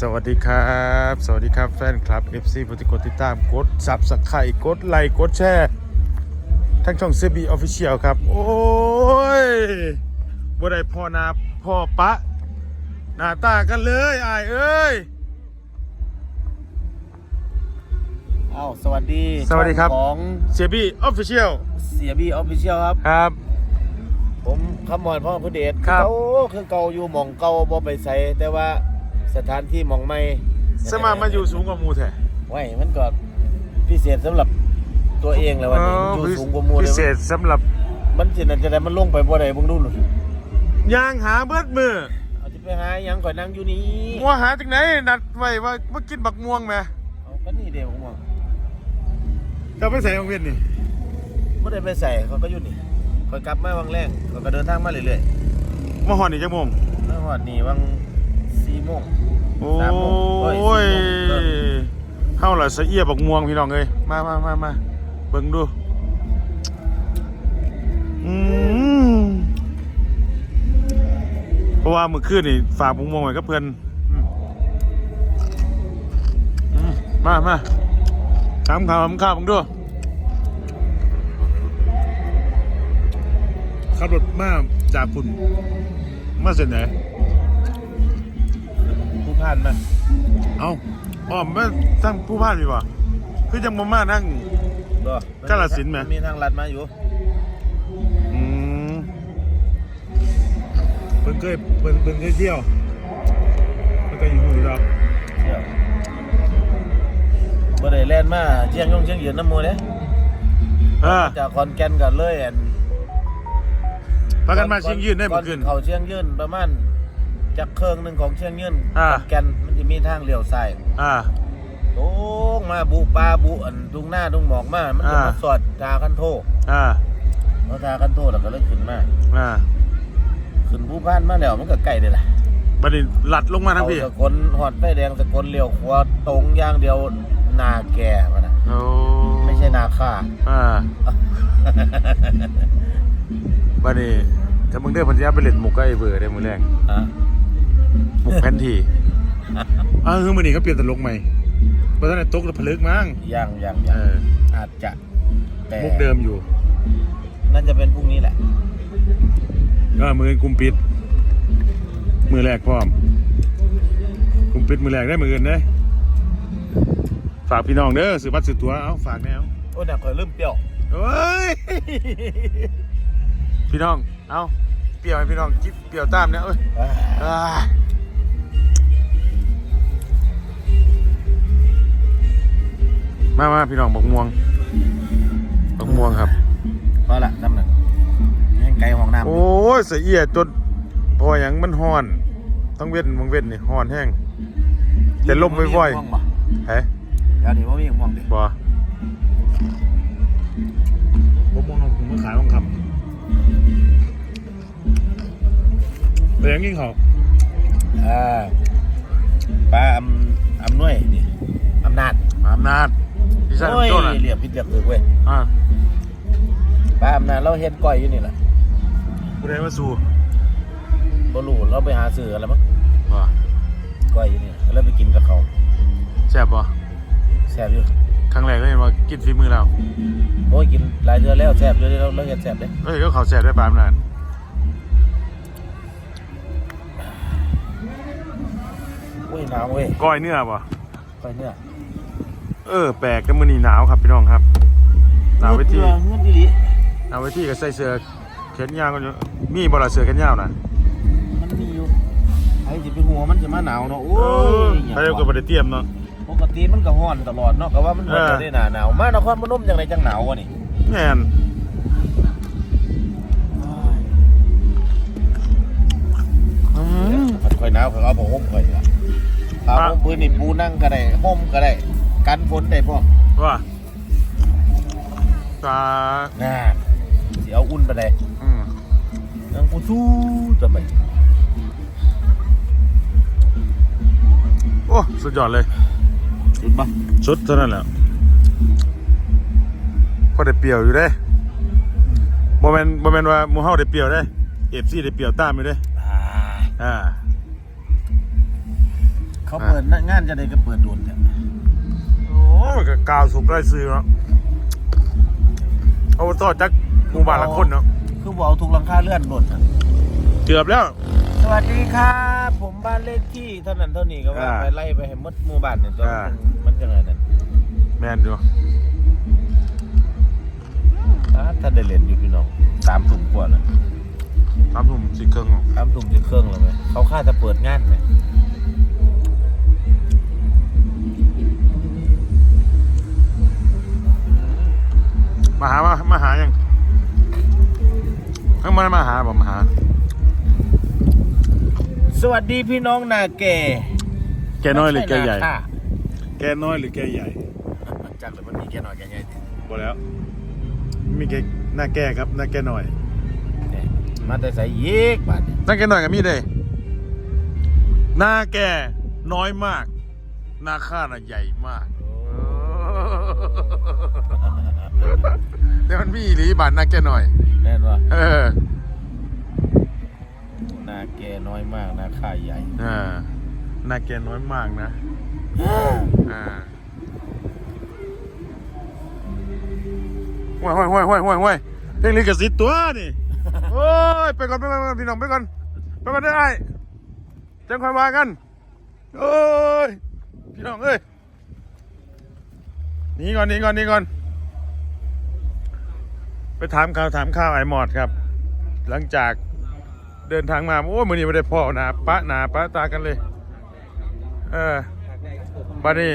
สวัสดีครับ สวัสดีครับแฟนคลับ FC ผู้ที่กดติดตามกดซับสไครต์กดไลค์กดแชร์ทั้งช่อง CB Official ครับ โอ้ยบ่ได้พ่อนาพ่อปะ หน้าตากันเลยอายเอ้ย อ้าวสวัสดีสวัสดีครับช่องของ CB Official เสียบีออฟฟิเชียลครับ ครับ ผมคำมอนพ่อพุทธเดชครับ เก่าคือเก่าอยู่หมองเก่าบ่ไปใส่แต่ว่า สถานที่หมองใหม่สมามาอยู่สูงกว่าหมูแท้ไว้มันก็พิเศษสำหรับตัวเองแล้ววันนี้มันอยู่สูงกว่าหมู่พิเลยเศษสำหรับมันสินั่นจะได้มันลงไปบ่ได้เบิ่งดูหน่อยย่างหาเบิดมือเอาสิไปหาหยังข่อยนั่งอยู่นี่มัวหาจากไหนนัดไว้ว่ามากินบักม่วงแหมเอาก็นี่เดียวผมว่าจะไปใส่โรงเรียนนี่บ่ได้ไปใส่เขาก็อยู่นี่ข่อยกลับมาวังแรงข่อยก็เดินทางมาเรื่อยมาหอนอีกจักโมงๆมาฮอดนี่วัง4โมง โอ้สามโมงเอ้ยยสี่โมงเข้าละสะเอียบักม่วงพี่น้องเอ้ยมามามามาเบิ่งดูอืมเพราะว่าเมื่อคืนนี่ฝากบักม่วงไว้กับเพื่อนอืมมามาถามข่าวถามข่าวบังดูขับรถมาจากพุ่นมาเส้นไหน ผู้ผ่านมาเอาอ๋อมาตั้งผู้พานดีกว่าคือจังมามานั่ง บ่กาฬสินธุ์ไหม มีทางลัดมาอยู่อืมเพิ่นเคยเพิ่นเพิ่นเคยเที่ยวเพิ่นก็อยู่หูดอกเดี๋ยวบ่ได้แล่นมาเชียงยงเชียงยืนน้ำหมูเด้เออจากขอนแก่นกันเลยอัน พากันมาเชียงยืนได้เมื่อคืนเขาเชียงยืนประมาณ จากเครื่องหนึงของเชียงยืนอ่า ขอนแก่นมันจะมีทางเลี้ยวซ้ายอ่าโตงมาบุปลาบุอันทุ่งหน้าทุ่งหมอกมา มันจะอ่าม มาสอดทาคันโทอ่า พอทาคันโทแล้วก็เลยขึ้นมา อ่าขึ้นผู้พานมาแล้วมันก็ใกล้ได้ล่ะบัดนี้หลัดลงมาทั้งพี่เอาสกลหอดไฟแดงสกลเลี้ยวขวาตรงอย่างเดียวหนาแก่มันน่ะโอ้ไม่ใช่นาค่า อ่าบัดนี้ถ้ามึงได้พันยาไปเล่นหมุกกับไอ้เบอร์ได้มื้อแรง อะ หมุกแพนทีอ้าวคือมื้อนี้เขาเปลี่ยนตลกใหม่บ่ทันได้ตกแล้วผลึกมั้งยังยังเอยังออาจจะแต่มุกเดิมอยู่น่าจะเป็นพรุ่งนี้แหละเออมือกุมปิด มือแรกพร้อมกุมปิดมือแรกได้มืออื่นได้ฝากพี่น้องเด้อซื้อบัตรซื้อตั๋วเอาฝากแนว โอ้ยน่ะคอยเริ่มเปรี้ยวเอ้ย พี่น้อง เอา เปรี้ยวให้พี่น้องจิบเปรี้ยวตามเนี่ยเอ้ยอ่าอ่ามามาพี่น้องบักม่วงบักม่วงครับ พอละน้ำหนักยังไกลห้องน้ำโอ้ยเสียเอียจนพออย่างมันฮ้อนต้องเว้นมังเว้นนี่ฮ้อนแห้งแต่ลมไม่ไหวม่วงบ่เฮ้เดี๋ยวนี้ว่ามีม่วงดิบ่ผมมองผมมาขายทองคำ แต่ยังกินเขาวอ่าป้าอำอำนวยนี่อำนาจอำนาจพี่ชายโอ้ยโจ้น่ะเหลี่ยมพิษเหลี่ยมถึกเว้ยอ่าป้าอำนาจเราเฮ็ดก้อยอยู่นี่แหละผู้ใดมาสู่บ่รู้เราไปหาซื้ออะไรมั้งบ่ก้อยอยู่นี่แล้วไปกินกับเขาแซ่บบ่แซ่บอยู่ครั้งแรกเลยว่ากินฝีมือเราโอ้ยกินหลายเดือนแล้วแซ่บเลยเราเราเฮ็ดแซ่บเด้เอ้ยก็เขาวแซ่บได้ปานนั้นโอ้ยหนาวเว้ยก้อยเนื้อบ่ก้อยเนื้อเออแปลกแต่มื้อนี้หนาวครับพี่น้องครับหนาวไว้ที่ เงือกเงือกอีหลีหนาวไว้ที่ก็ใส่เสื้อแขนยาวกันอยู่มีบ่ล่ะเสื้อแขนยาวน่ะมันมีอยู่ไอ้สิไปหัวมันจะมาหนาวเนาะโอ้เอยอหยังไปก็วะบ่ได้เตรียมเนาะ ปกติมันก็ร้อนตลอดเนาะก็ว่ามันบ่เออได้หนาหนาวมานครพนมจังไดจังหนาววะนี่แม่นอืมมันค่อยหนาวเขาเอาผ้าห่มค่อยละ เอาครับห่มพื้นนี่ปูนั่งก็ได้ห่มก็ได้ กันฝนได้พร้อมว่าตาน่าสิเอาอุ่นไปได้อืมนังกูสู้จะไปโอ้ สุดยอดเลย สุดบ่สุดเท่านั้นแหละพอได้เปรียวอยู่เด้โมเมนโมเมนว่าหมูเฮาได้เปรียวเด้เอฟซีได้เปรียวตามอยู่เด้อ่าอ่า เขาเปิดงานจะได้ก็เปิดโดนแต่โอ้ยก็กาวสุกได้ซื้อเนาะเอาต่อจากหมู่บ้านละคนเนาะคือบอกเอาทุกหลังคาเลื่อนโดนอะเกือบแล้ว สวัสดีครับผมบ้านเลขที่เท่านั้นเท่านี้ก็ว่าอ่าไปไล่ไปให้หมดหมู่บ้านเนี่ยตัวอ่ามันจังไงนั่นแม่นอยู่อ่าถ้าได้เล่นอยู่พี่น้องสามถุงกว่าน่ะสามทุ่มสี่เครื่องเนาะสามถุงจะเครื่องแล้วไหมเขาค่าจะเปิดงานไหม มาหามามาหายังข้างมามาหาบ่มาหา สวัสดีพี่น้องนาเกแกน้อยหรือแกใหญ่ไม่ช่นาแกน้อยหรือแกใหญ่ข้าจักเลยมันมีแกน้อยแกใหญ่บ่แล้ว มีแกหน้าแก่ครับหน้าแก่น้อยเนี่ยมาแต่ใส่ยีกบาทเนี่ยหน้าแก่น้อยก็มีเด้หน้าแก่น้อยมาก หน้าข้าน่ะใหญ่มาก แต่มันมีอีหลีบานหน้าแก่น้อย แน่นว่าเออนาแกน้อยมากนาค่าใหญ่อ่าหน้าแก่น้อยมากนะอ่าห้วยห้วยห้วยห้วยห้วยห้วยเพลงลิขสิทธิ์ตัวนี่โอ้ยไปก่อนไปก่อนพี่น้องไปก่อนไปก่อนได้ไอ้จังคอยมากันโอ้ยพี่น้องเอ้ยหนีก่อนหนีก่อนหนีก่อน ไปถามข่าวถามข่าวไอ้หมอดครับ หลังจากเดินทางมา โอ้ยมือนี้ไม่ได้พ่อหนาปะหนาปะตากันเลย เออบัดนี้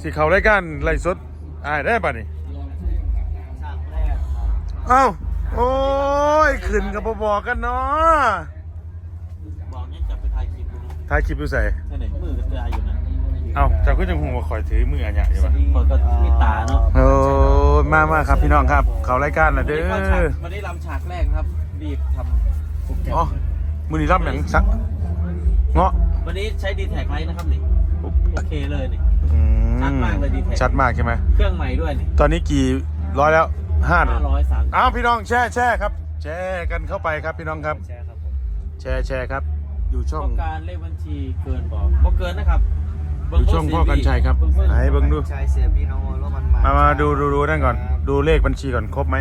สิเขารายการไล่สดอายได้บัดนี้เอ้าโอ้ยขึ้นกับบ่บอกกันเนาะบอกเนี่ยจะไปถ่ายคลิปดูถ่ายคลิปดูใส่นั่นเองมือก็ได้อยู่นะ เอ้าเจ้าก็จังหูว่าคอยถือมืออันใหญ่อยู่ปะคนก็มีตาเนาะโอ้ยมามาครับพี่น้องครับ เขารายการละเด้อวันนี้ลำฉากแรกนะครับ รีบทำโปรแกรมอ๋อมือนี้รับหนังสักเงาะวันนี้ใช้ดีแท็กไลท์นะครับนี่โอเคเลยนี่อืชัดมากเลย D-Tag ชัดมากใช่ไหมเครื่องใหม่ด้วยนี่ตอนนี้กี่ร้อยแล้วห้าห้าร้อยสามอ้าวพี่น้องแช่แช่ครับ แช่กันเข้าไปครับพี่น้องครับแชร์ครับผมแช่แช่ครับ อยู่ช่องต้องการเลขบัญชีเกินบอกบ่เกินนะครับ อยู่ช่องพ่อกันชัยครับไหนเบิ่งดูชายเสียพี่น้องรถมันมามาดูดูดูนั่นก่อน ดูเลขบัญชีก่อนครบไหม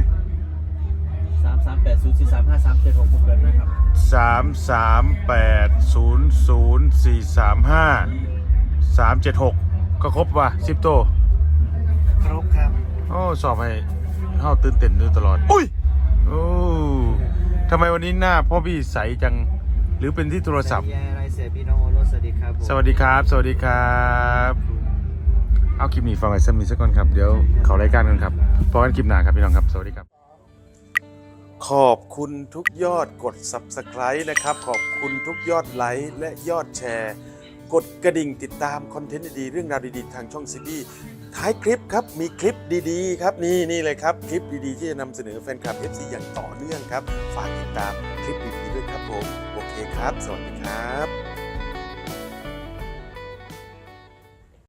สามสามแปดศูนย์สี่สามห้าสามเจ็ดหกบ่เกินนะครับสามสามแปดศูนย์ศูนย์สี่สามห้าสามเจ็ดหกก็ครบว่ะสิบโตวครบครับโอ้สอบให้เข้าตื่นเต้นอยู่ตลอด อุ้ยโอ้ทำไมวันนี้หน้าพ่อพี่ใสจัง หรือเป็นที่โทรศัพท์ ยายไรเสียพี่น้องรถสวัสดีครับผมสวัสดีครับ สวัสดีครับ เอาคลิปนี้ฟังไอ้ซัมมีสักก่อนครับ เดี๋ยวเขารายการกันครับพอกันคลิปหน้าครับพี่น้องครับ สวัสดีครับ ขอบคุณทุกยอดกด Subscribe นะครับ ขอบคุณทุกยอดไลค์และยอดแชร์ กดกระดิ่งติดตามคอนเทนต์ดีๆเรื่องราวดีๆ ทางช่องซีบีท้ายคลิปครับมีคลิปดีๆ ครับนี่นี่เลยครับ คลิปดีๆ ที่จะนำเสนอแฟนคลับ FC อย่างต่อเนื่องครับ ฝากติดตามคลิปดีๆด้วยครับผมโอเค ครับ สวัสดีครับ